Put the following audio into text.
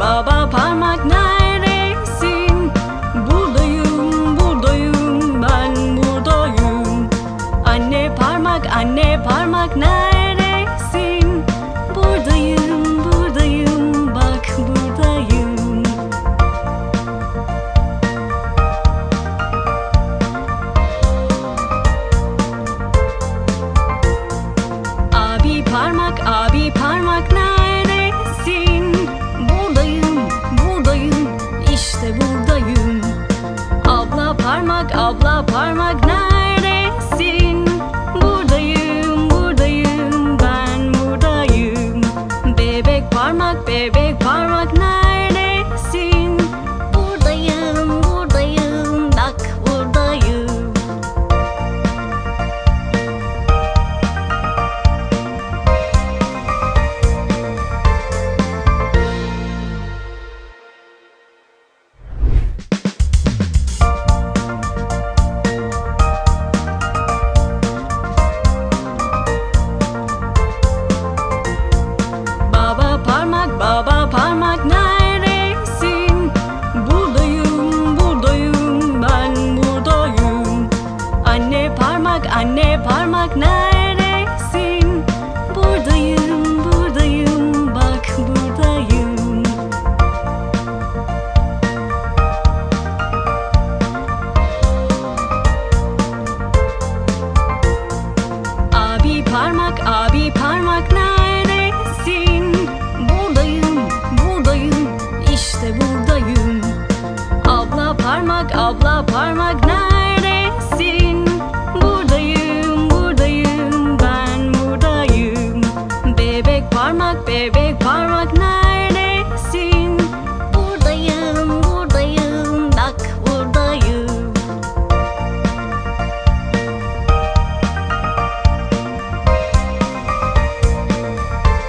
Baba parmak neredesin? Buradayım, buradayım, ben buradayım. Anne parmak, anne parmak nerede? Parmak neredesin? Buradayım, buradayım, ben buradayım. Bebek parmak, bebek parmak neredesin? abla parmak